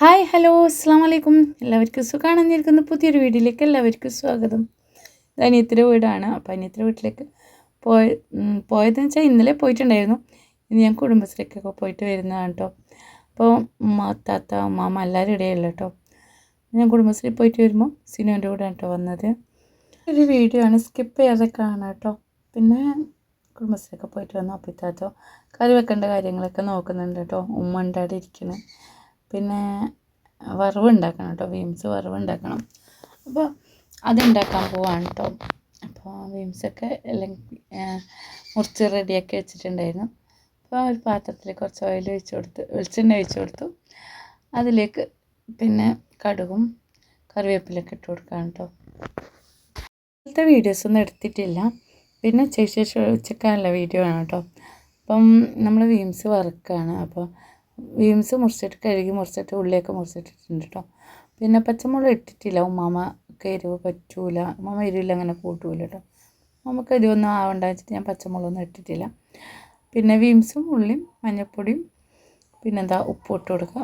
Hi hello അസ്സാം വലൈക്കും എല്ലാവർക്കും സുഖമാണെന്നിരിക്കുന്ന പുതിയൊരു വീഡിയോയിലേക്ക് എല്ലാവർക്കും സ്വാഗതം. ഇത് അനിയത്തിന്റെ വീടാണ്. അപ്പോൾ അനിയത്തിന്റെ വീട്ടിലേക്ക് പോയ പോയതെന്ന് വെച്ചാൽ ഇന്നലെ പോയിട്ടുണ്ടായിരുന്നു. ഇന്ന് ഞാൻ കുടുംബശ്രീക്കൊക്കെ പോയിട്ട് വരുന്നതാണ് കേട്ടോ അപ്പോൾ ഉമ്മ താത്ത അമ്മാമ്മ എല്ലാവരും ഇടയല്ല കേട്ടോ ഞാൻ കുടുംബശ്രീ പോയിട്ട് വരുമ്പോൾ സിനുവിന്റെ കൂടെ കേട്ടോ വന്നത്. ഒരു വീഡിയോ ആണ് സ്കിപ്പ് ചെയ്യാതെ കാണാം കേട്ടോ പിന്നെ കുടുംബശ്രീയൊക്കെ പോയിട്ട് വന്നു. അപ്പോൾ ഇത്താത്തോ കറി വെക്കേണ്ട കാര്യങ്ങളൊക്കെ നോക്കുന്നുണ്ട് കേട്ടോ ഉമ്മ ഉണ്ടാടി ഇരിക്കണം. പിന്നെ വറവ് ഉണ്ടാക്കണം കേട്ടോ ബീൻസ് വറവ് ഉണ്ടാക്കണം അപ്പോൾ അതുണ്ടാക്കാൻ പോവാണ് കേട്ടോ അപ്പോൾ ബീൻസൊക്കെ അല്ലെങ്കിൽ മുറിച്ച് റെഡിയാക്കി വെച്ചിട്ടുണ്ടായിരുന്നു. അപ്പോൾ ഒരു പാത്രത്തിൽ കുറച്ച് ഓയിൽ ഒഴിച്ച് കൊടുത്ത് വെളിച്ചെണ്ണ ഒഴിച്ച് കൊടുത്തു. അതിലേക്ക് പിന്നെ കടുകും കറിവേപ്പിലൊക്കെ ഇട്ട് കൊടുക്കുകയാണ് കേട്ടോ ഇന്നത്തെ വീഡിയോസൊന്നും എടുത്തിട്ടില്ല. പിന്നെ ഉച്ചയ്ക്ക് ഉച്ചക്കാനുള്ള വീഡിയോ ആണ് കേട്ടോ അപ്പം നമ്മൾ വീംസ് വറുക്കുകയാണ് അപ്പോൾ വീംസ് മുറിച്ചിട്ട് കഴുകി മുറിച്ചിട്ട് ഉള്ളിയൊക്കെ മുറിച്ചിട്ടിട്ടുണ്ട് കേട്ടോ പിന്നെ പച്ചമുളക് ഇട്ടിട്ടില്ല. ഉമ്മാമ്മക്ക് എരിവ് പറ്റൂല. ഉമ്മാമ എരിവില്ല അങ്ങനെ കൂട്ടൂല കേട്ടോ നമുക്ക് എരിവൊന്നും ആവണ്ട വെച്ചിട്ട് ഞാൻ പച്ചമുളകൊന്നും ഇട്ടിട്ടില്ല. പിന്നെ വീംസും ഉള്ളിയും മഞ്ഞൾപ്പൊടിയും പിന്നെന്താ ഉപ്പ് ഇട്ട് കൊടുക്കുക.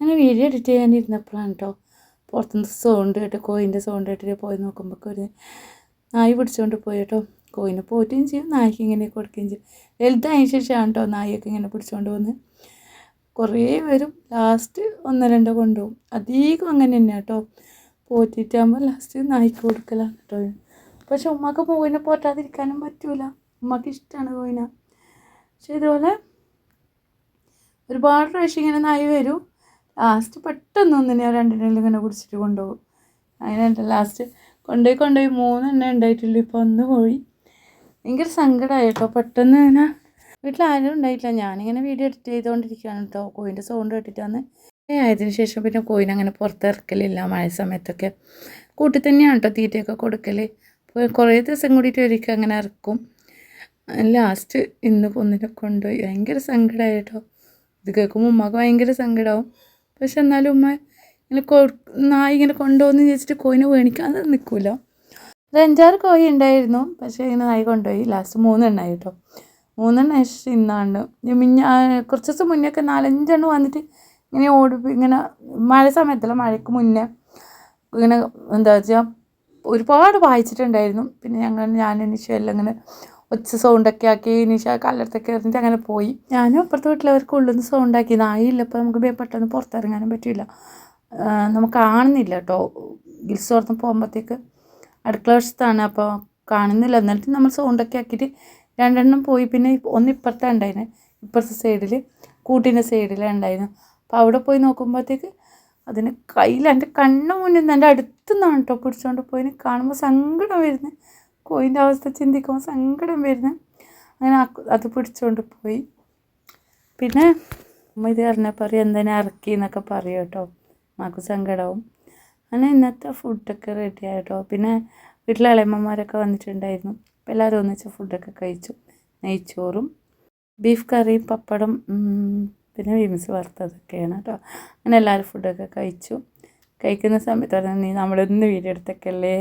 അങ്ങനെ വീഡിയോ എഡിറ്റ് ചെയ്യാനിരുന്നപ്പോഴാണ് കേട്ടോ പുറത്തുനിന്ന് സൗണ്ട് കേട്ടോ കോയിന്റെ സൗണ്ട് കേട്ടിട്ട് പോയി നോക്കുമ്പോൾ ഒരു നായി പിടിച്ചുകൊണ്ട് പോയി കേട്ടോ കോയിനെ പോറ്റുകയും ചെയ്യും നായ്ക്ക് ഇങ്ങനെ കൊടുക്കുകയും ചെയ്യും. വലുതായതിനു ശേഷമാണ് കേട്ടോ നായൊക്കെ ഇങ്ങനെ പിടിച്ചുകൊണ്ട് വന്ന് കുറേ വരും ലാസ്റ്റ് ഒന്നോ രണ്ടോ കൊണ്ടുപോകും. അധികം അങ്ങനെ തന്നെ കേട്ടോ. പോറ്റിട്ടാകുമ്പോൾ ലാസ്റ്റ് നായ്ക്ക് കൊടുക്കലാണ് കേട്ടോ. പക്ഷെ ഉമ്മക്ക് കോയിനെ പോറ്റാതിരിക്കാനും പറ്റൂല. ഉമ്മക്ക് ഇഷ്ടമാണ് കോയിനെ. പക്ഷെ ഇതുപോലെ ഒരുപാട് പ്രാവശ്യം ഇങ്ങനെ നായി വരും. ലാസ്റ്റ് പെട്ടെന്ന് ഒന്നിനെ രണ്ടിനെല്ലാം ഇങ്ങനെ പിടിച്ചിട്ട് കൊണ്ടുപോകും. അങ്ങനെ ലാസ്റ്റ് കൊണ്ടുപോയി കൊണ്ടുപോയി മൂന്നെണ്ണം ഉണ്ടായിട്ടുള്ളൂ. ഇപ്പോൾ ഒന്ന് പോയി. ഭയങ്കര സങ്കടമായി കേട്ടോ. പെട്ടെന്ന് തന്നെ വീട്ടിൽ ആരും ഉണ്ടായിട്ടില്ല. ഞാനിങ്ങനെ വീഡിയോ എഡിറ്റ് ചെയ്തുകൊണ്ടിരിക്കുകയാണ് കേട്ടോ. കോയിന്റെ സൗണ്ട് കേട്ടിട്ട് വന്ന് ആയതിനു ശേഷം പിന്നെ കോയിനെ അങ്ങനെ പുറത്തിറക്കലില്ല മഴ സമയത്തൊക്കെ കൂട്ടിൽ തന്നെയാണ് കേട്ടോ തീറ്റയൊക്കെ കൊടുക്കൽ കുറേ ദിവസം കൂടിയിട്ട് ഒരിക്കൽ അങ്ങനെ ഇറക്കും. ലാസ്റ്റ് ഇന്ന് ഒന്നിനെ കൊണ്ടുപോയി. ഭയങ്കര സങ്കടമായി കേട്ടോ. ഇത് കേൾക്കുമ്പോൾ ഉമ്മക്ക് ഭയങ്കര സങ്കടമാവും പക്ഷെ എന്നാലും ഉമ്മ ഇങ്ങനെ നായി ഇങ്ങനെ കൊണ്ടുപോകുന്നു ചോദിച്ചിട്ട് കോയിനെ വേണിക്കാതെ നിൽക്കില്ല ഒരു അഞ്ചാറ് കോഴി ഉണ്ടായിരുന്നു. പക്ഷേ ഇങ്ങനെ നായി കൊണ്ടുപോയി. ലാസ്റ്റ് മൂന്നെണ്ണമായി കേട്ടോ മൂന്നെണ്ണം ഇന്നാണ്ട് മിഞ്ഞ കുറച്ച് ദിവസം മുന്നേ ഒക്കെ നാലഞ്ചെണ്ണം വന്നിട്ട് ഇങ്ങനെ ഓടി ഇങ്ങനെ മഴ സമയത്തല്ല മഴയ്ക്ക് മുന്നേ ഇങ്ങനെ എന്താ വെച്ചാൽ ഒരുപാട് വായിച്ചിട്ടുണ്ടായിരുന്നു. പിന്നെ ഞങ്ങൾ ഞാൻ നിഷ എല്ലാം ഇങ്ങനെ ഒച്ച സൗണ്ടൊക്കെ ആക്കി നിഷ കല്ലടത്തൊക്കെ എറിഞ്ഞിട്ട് അങ്ങനെ പോയി. ഞാനും അപ്പുറത്തെ വീട്ടിലവർക്ക് ഉള്ളിൽ നിന്ന് സൗണ്ടാക്കി നായില്ല അപ്പോൾ നമുക്ക് പെട്ടെന്ന് പുറത്തിറങ്ങാനും പറ്റില്ല നമുക്ക് കാണുന്നില്ല കേട്ടോ ഗിൽസ് തുറന്ന് പോകുമ്പോഴത്തേക്ക് അടുക്കള വശത്താണ്. അപ്പോൾ കാണുന്നില്ല. എന്നിട്ട് നമ്മൾ സൗണ്ടൊക്കെ ആക്കിയിട്ട് രണ്ടെണ്ണം പോയി. പിന്നെ ഒന്ന് ഇപ്പുറത്തെ ഉണ്ടായിരുന്നു. ഇപ്പുറത്തെ സൈഡിൽ കൂട്ടിന്റെ സൈഡിലാണ് ഉണ്ടായിരുന്നു. അപ്പോൾ അവിടെ പോയി നോക്കുമ്പോഴത്തേക്ക് അതിന് കയ്യിൽ എന്റെ കണ്ണ് മുന്നിൽ നിന്ന് എന്റെ അടുത്ത് നിന്നാണ് കേട്ടോ പിടിച്ചുകൊണ്ട് പോയിന്. കാണുമ്പോൾ സങ്കടം വരുന്നത് കോയിന്റെ അവസ്ഥ ചിന്തിക്കുമ്പോൾ സങ്കടം വരുന്നു. അങ്ങനെ അത് പിടിച്ചുകൊണ്ട് പോയി. പിന്നെ അമ്മ ഇത് പറഞ്ഞാൽ പറയും എന്തിനാ ഇറക്കി എന്നൊക്കെ പറയും കേട്ടോ. നമുക്ക് സങ്കടവും. അങ്ങനെ ഇന്നത്തെ ഫുഡൊക്കെ റെഡി ആയിട്ടോ. പിന്നെ വീട്ടിലെ ഇളയമ്മമാരൊക്കെ വന്നിട്ടുണ്ടായിരുന്നു. അപ്പോൾ എല്ലാവരും ഒന്നിച്ച് ഫുഡൊക്കെ കഴിച്ചു. നെയ്ച്ചോറും ബീഫ് കറിയും പപ്പടം പിന്നെ വിംസ് വറുത്തതൊക്കെയാണ് കേട്ടോ. അങ്ങനെ എല്ലാവരും ഫുഡൊക്കെ കഴിച്ചു. കഴിക്കുന്ന സമയത്ത് നീ നമ്മളൊന്ന് വീഡിയോ എടുത്തൊക്കെയല്ലേ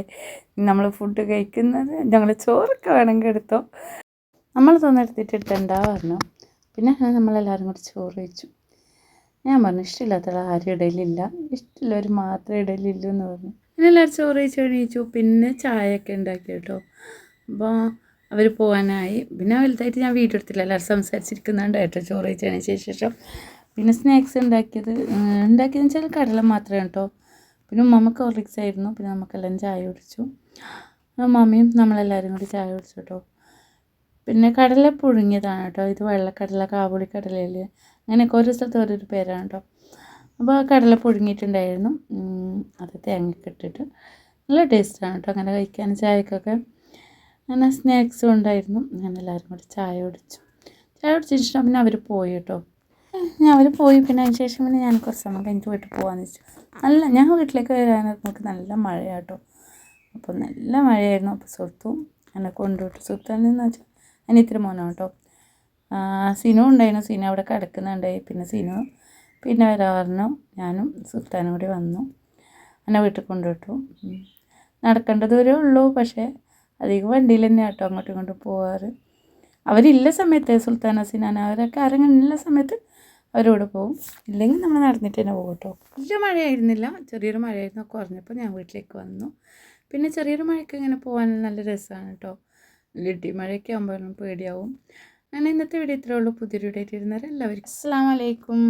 നമ്മൾ ഫുഡ് കഴിക്കുന്നത് ഞങ്ങൾ ചോറൊക്കെ വേണമെങ്കിൽ എടുത്തോ? നമ്മൾ തോന്നെടുത്തിട്ട് പറഞ്ഞു. പിന്നെ നമ്മളെല്ലാവരും കൂടി ചോറ് കഴിച്ചു. ഞാൻ പറഞ്ഞു ഇഷ്ടമില്ലാത്ത ആരും ഇടയിലില്ല ഇഷ്ടമുള്ളവർ മാത്രമേ ഇടയിലില്ലൂ എന്ന് പറഞ്ഞു. പിന്നെ എല്ലാവരും ചോറ് കഴിച്ച് പിന്നെ ചായയൊക്കെ ഉണ്ടാക്കി കേട്ടോ. അപ്പോൾ അവർ പോകാനായി പിന്നെ വലുതായിട്ട് ഞാൻ വീഡിയോ എടുത്തില്ല എല്ലാവരും സംസാരിച്ചിരിക്കുന്നുണ്ട് കേട്ടോ. ചോറ് കഴിച്ചതിന് ശേഷം. പിന്നെ സ്നാക്സ് ഉണ്ടാക്കിയത് ഉണ്ടാക്കിയതെന്ന് വെച്ചാൽ കടല മാത്രമേ കേട്ടോ. പിന്നെ ഉമ്മമ്മക്ക് ഹോർലിക്സ് ആയിരുന്നു. പിന്നെ നമുക്കെല്ലാം ചായ കുടിച്ചു. മമ്മിയും നമ്മളെല്ലാവരും കൂടി ചായ കുടിച്ചു കേട്ടോ. പിന്നെ കടല പുഴുങ്ങിയതാണ് കേട്ടോ. ഇത് വെള്ളക്കടല കാബൂളി കടലയിൽ അങ്ങനെയൊക്കെ ഓരോ സ്ഥലത്ത് ഓരോരു പേരാണ് കേട്ടോ അപ്പോൾ കടല പുഴുങ്ങിയിട്ടുണ്ടായിരുന്നു. അത് തേങ്ങയൊക്കെ ഇട്ടിട്ട്. നല്ല ടേസ്റ്റാണ് കേട്ടോ അങ്ങനെ കഴിക്കാൻ ചായക്കൊക്കെ. അങ്ങനെ സ്നാക്സും ഉണ്ടായിരുന്നു. അങ്ങനെ എല്ലാവരും കൂടി ചായ കുടിച്ചു. ചായ കുടിച്ചതിന് ശേഷം പിന്നെ അവർ പോയി കേട്ടോ ഞാൻ അവർ പോയി. പിന്നെ അതിന് ശേഷം പിന്നെ ഞാൻ കുറച്ച് സമയം കഴിഞ്ഞ് വീട്ടിൽ പോകാമെന്ന് വെച്ചു. നല്ല ഞാൻ വീട്ടിലേക്ക് വരാൻ നമുക്ക് നല്ല മഴയാട്ടോ അപ്പോൾ നല്ല മഴയായിരുന്നു. അപ്പോൾ സുഹൃത്തും എന്നെ കൊണ്ടുപോയിട്ട് സുഹൃത്താനെന്ന് വെച്ചാൽ അനിയത്തിരി കേട്ടോ സിനു ഉണ്ടായിരുന്നു. സിനു അവിടെ കിടക്കുന്നുണ്ടായി പിന്നെ സിനു പിന്നെ വരാറിനു ഞാനും സുൽത്താനും കൂടി വന്നു. എന്നെ വീട്ടിൽ കൊണ്ടുവിട്ടു. നടക്കേണ്ട ദൂരേ ഉള്ളൂ. പക്ഷേ അധികം വണ്ടിയിൽ തന്നെ ആട്ടോ അങ്ങോട്ടും ഇങ്ങോട്ടും പോവാറ്. അവരില്ല സമയത്ത് സുൽത്താൻ സിനാന അവരൊക്കെ ആരെങ്കിലും സമയത്ത് അവരോട് പോകും ഇല്ലെങ്കിൽ നമ്മൾ നടന്നിട്ട് തന്നെ പോകും കേട്ടോ. വലിയ മഴയായിരുന്നില്ല. ചെറിയൊരു മഴയായിരുന്നു. കുറഞ്ഞപ്പോൾ ഞാൻ വീട്ടിലേക്ക് വന്നു. പിന്നെ ചെറിയൊരു മഴയ്ക്ക് ഇങ്ങനെ പോകാൻ നല്ല രസമാണ് കേട്ടോ. ലിഡി മഴയൊക്കെ ആകുമ്പോഴും പേടിയാവും. ഞാൻ ഇന്നത്തെ വീഡിയോ ഇത്രേ ഉള്ളൂ. പുതിയൊരു ഡേറ്റ് ഇരുന്നേരം എല്ലാവർക്കും അസ്സാം വലൈക്കും